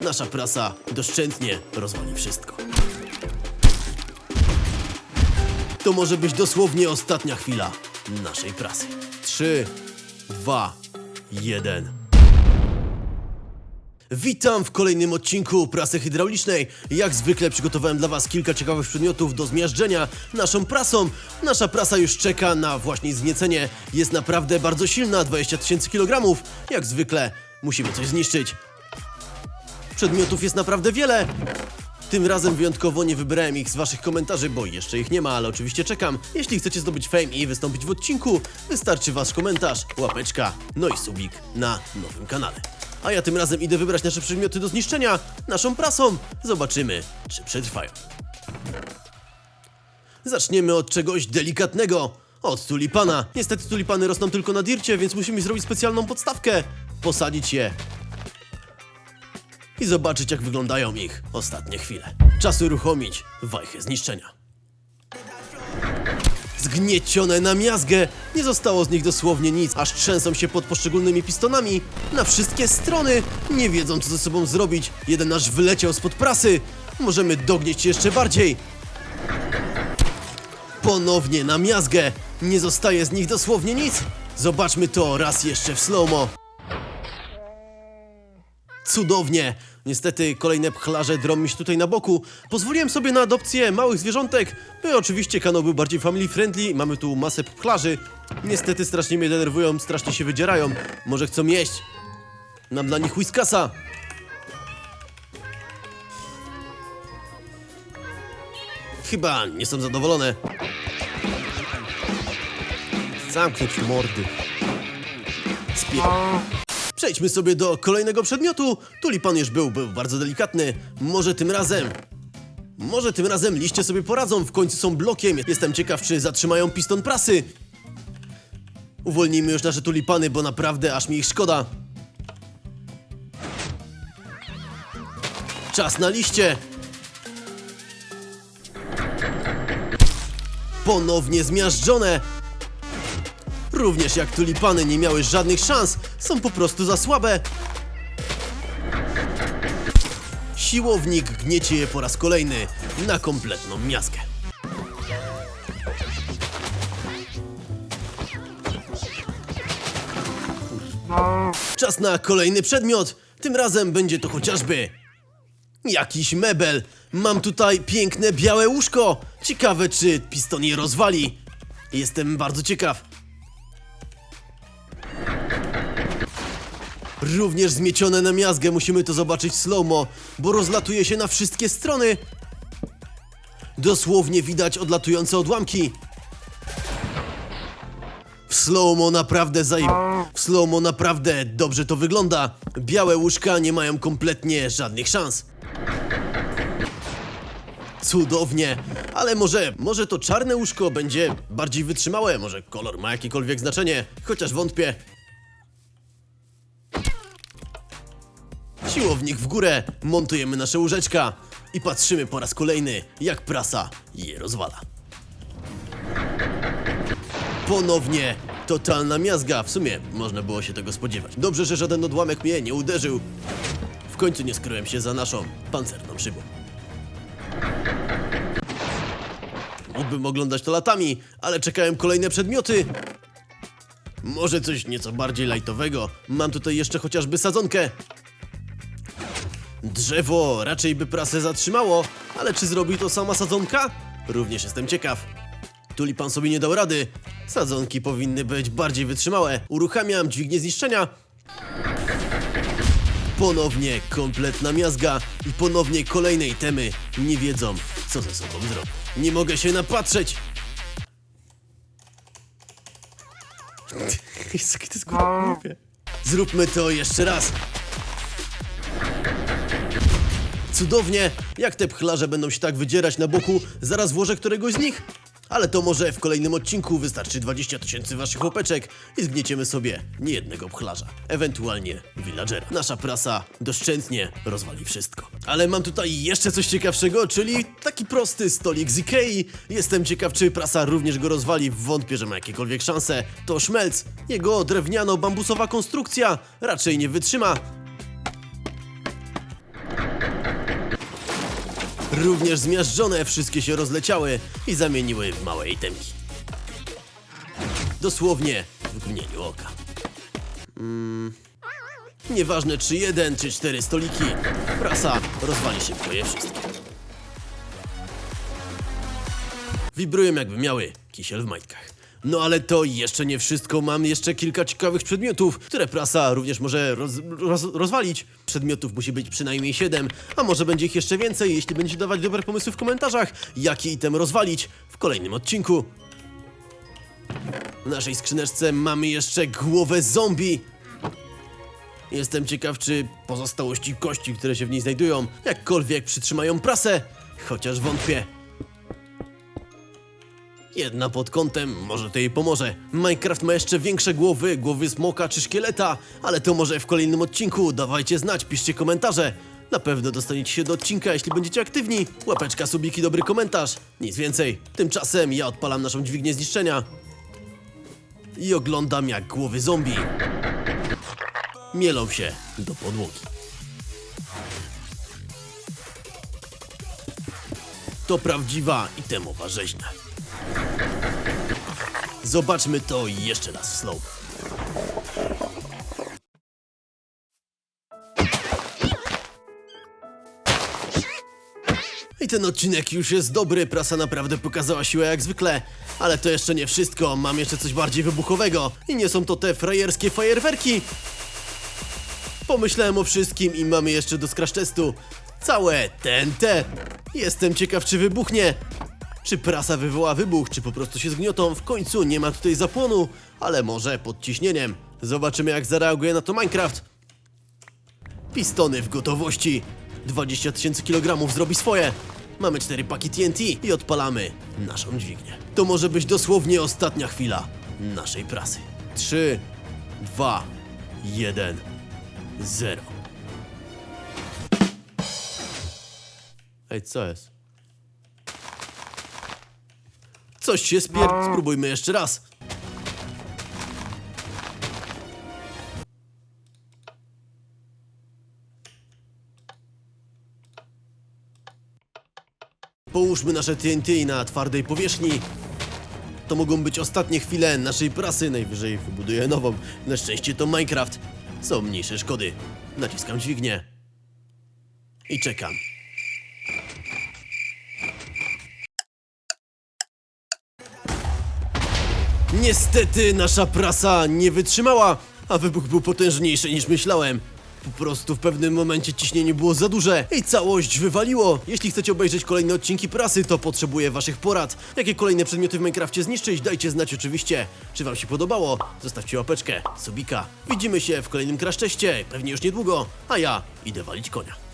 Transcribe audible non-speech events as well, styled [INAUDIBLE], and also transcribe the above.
Nasza prasa doszczętnie rozwali wszystko. To może być dosłownie ostatnia chwila naszej prasy. 3, 2, 1. Witam w kolejnym odcinku prasy hydraulicznej. Jak zwykle przygotowałem dla Was kilka ciekawych przedmiotów do zmiażdżenia naszą prasą. Nasza prasa już czeka na właśnie zniecenie. Jest naprawdę bardzo silna, 20 tysięcy kilogramów. Jak zwykle musimy coś zniszczyć. Przedmiotów jest naprawdę wiele. Tym razem wyjątkowo nie wybrałem ich z waszych komentarzy, bo jeszcze ich nie ma, ale oczywiście czekam. Jeśli chcecie zdobyć fame i wystąpić w odcinku, wystarczy wasz komentarz, łapeczka, no i subik na nowym kanale. A ja tym razem idę wybrać nasze przedmioty do zniszczenia naszą prasą. Zobaczymy, czy przetrwają. Zaczniemy od czegoś delikatnego. Od tulipana. Niestety tulipany rosną tylko na dircie, więc musimy zrobić specjalną podstawkę. Posadzić je i zobaczyć jak wyglądają ich ostatnie chwile. Czas uruchomić wajchę zniszczenia. Zgniecione na miazgę, nie zostało z nich dosłownie nic, aż trzęsą się pod poszczególnymi pistonami na wszystkie strony, nie wiedzą co ze sobą zrobić. Jeden aż wyleciał spod prasy, możemy dognieść jeszcze bardziej. Ponownie na miazgę, nie zostaje z nich dosłownie nic. Zobaczmy to raz jeszcze w slow-mo. Cudownie! Niestety kolejne pchlarze drą mi się tutaj na boku. Pozwoliłem sobie na adopcję małych zwierzątek. I oczywiście kanał był bardziej family friendly. Mamy tu masę pchlarzy. Niestety strasznie mnie denerwują, strasznie się wydzierają. Może chcą jeść. Mam dla nich whiskasa. Chyba nie są zadowolone. Zamknąć mordy. Spie... Przejdźmy sobie do kolejnego przedmiotu. Tulipan już był, był bardzo delikatny. Może tym razem. Może tym razem liście sobie poradzą, w końcu są blokiem. Jestem ciekaw, czy zatrzymają piston prasy. Uwolnijmy już nasze tulipany, bo naprawdę aż mi ich szkoda. Czas na liście. Ponownie zmiażdżone. Również jak tulipany nie miały żadnych szans, są po prostu za słabe. Siłownik gniecie je po raz kolejny na kompletną miazgę. Czas na kolejny przedmiot. Tym razem będzie to chociażby jakiś mebel. Mam tutaj piękne białe łóżko. Ciekawe, czy piston je rozwali. Jestem bardzo ciekaw. Również zmiecione na miazgę, musimy to zobaczyć slow-mo, bo rozlatuje się na wszystkie strony. Dosłownie widać odlatujące odłamki. W slow-mo naprawdę zaj... W slow-mo naprawdę dobrze to wygląda. Białe łóżka nie mają kompletnie żadnych szans. Cudownie, ale może, może to czarne łóżko będzie bardziej wytrzymałe, może kolor ma jakiekolwiek znaczenie, chociaż wątpię. Siłownik w górę, montujemy nasze łóżeczka i patrzymy po raz kolejny, jak prasa je rozwala. Ponownie totalna miazga, w sumie można było się tego spodziewać. Dobrze, że żaden odłamek mnie nie uderzył. W końcu nie skryłem się za naszą pancerną szybą. Mógłbym oglądać to latami, ale czekałem kolejne przedmioty. Może coś nieco bardziej lajtowego. Mam tutaj jeszcze chociażby sadzonkę. Drzewo raczej by prasę zatrzymało, ale czy zrobi to sama sadzonka? Również jestem ciekaw. Tulipan sobie nie dał rady. Sadzonki powinny być bardziej wytrzymałe. Uruchamiam dźwignię zniszczenia. Ponownie kompletna miazga i ponownie kolejne itemy nie wiedzą, co ze sobą zrobić. Nie mogę się napatrzeć! [LAUGHS] Zróbmy to jeszcze raz. Cudownie! Jak te pchlarze będą się tak wydzierać na boku, zaraz włożę któregoś z nich. Ale to może w kolejnym odcinku wystarczy 20 tysięcy waszych łopeczek i zgnieciemy sobie niejednego pchlarza, ewentualnie villagera. Nasza prasa doszczętnie rozwali wszystko. Ale mam tutaj jeszcze coś ciekawszego, czyli taki prosty stolik z Ikei. Jestem ciekaw, czy prasa również go rozwali, wątpię, że ma jakiekolwiek szanse. To szmelc, jego drewniano-bambusowa konstrukcja raczej nie wytrzyma, również zmiażdżone, wszystkie się rozleciały i zamieniły w małe itemki. Dosłownie w mgnieniu oka. Mm, nieważne czy jeden, czy cztery stoliki, prasa rozwali szybko je wszystkie. Wibrują jakby miały kisiel w majtkach. No ale to jeszcze nie wszystko, mam jeszcze kilka ciekawych przedmiotów, które prasa również może roz, roz, rozwalić. Przedmiotów musi być przynajmniej 7, a może będzie ich jeszcze więcej, jeśli będziecie dawać dobre pomysły w komentarzach, jaki item rozwalić w kolejnym odcinku. W naszej skrzyneczce mamy jeszcze głowę zombie. Jestem ciekaw, czy pozostałości kości, które się w niej znajdują, jakkolwiek przytrzymają prasę, chociaż wątpię. Jedna pod kątem, może to jej pomoże. Minecraft ma jeszcze większe głowy, głowy smoka czy szkieleta, ale to może w kolejnym odcinku. Dawajcie znać, piszcie komentarze. Na pewno dostaniecie się do odcinka, jeśli będziecie aktywni. Łapeczka, subiki, dobry komentarz. Nic więcej. Tymczasem ja odpalam naszą dźwignię zniszczenia i oglądam jak głowy zombie mielą się do podłogi. To prawdziwa i rzeźnia. Zobaczmy to jeszcze raz w slow. I ten odcinek już jest dobry, prasa naprawdę pokazała siłę jak zwykle. Ale to jeszcze nie wszystko, mam jeszcze coś bardziej wybuchowego. I nie są to te frajerskie fajerwerki. Pomyślałem o wszystkim i mamy jeszcze do scratch testu całe TNT. Jestem ciekaw, czy wybuchnie. Czy prasa wywoła wybuch, czy po prostu się zgniotą. W końcu nie ma tutaj zapłonu, ale może pod ciśnieniem. Zobaczymy, jak zareaguje na to Minecraft. Pistony w gotowości. 20 tysięcy kilogramów zrobi swoje. Mamy cztery paki TNT i odpalamy naszą dźwignię. To może być dosłownie ostatnia chwila naszej prasy. 3, 2, 1, 0. Ej, co jest? Coś się spier... Spróbujmy jeszcze raz. Połóżmy nasze TNT na twardej powierzchni. To mogą być ostatnie chwile naszej prasy, najwyżej wybuduję nową. Na szczęście to Minecraft. Są mniejsze szkody. Naciskam dźwignię. I czekam. Niestety nasza prasa nie wytrzymała, a wybuch był potężniejszy niż myślałem. Po prostu w pewnym momencie ciśnienie było za duże i całość wywaliło. Jeśli chcecie obejrzeć kolejne odcinki prasy, to potrzebuję waszych porad. Jakie kolejne przedmioty w Minecrafcie zniszczyć, dajcie znać oczywiście. Czy wam się podobało? Zostawcie łapeczkę, subika. Widzimy się w kolejnym kraszczeście, pewnie już niedługo, a ja idę walić konia.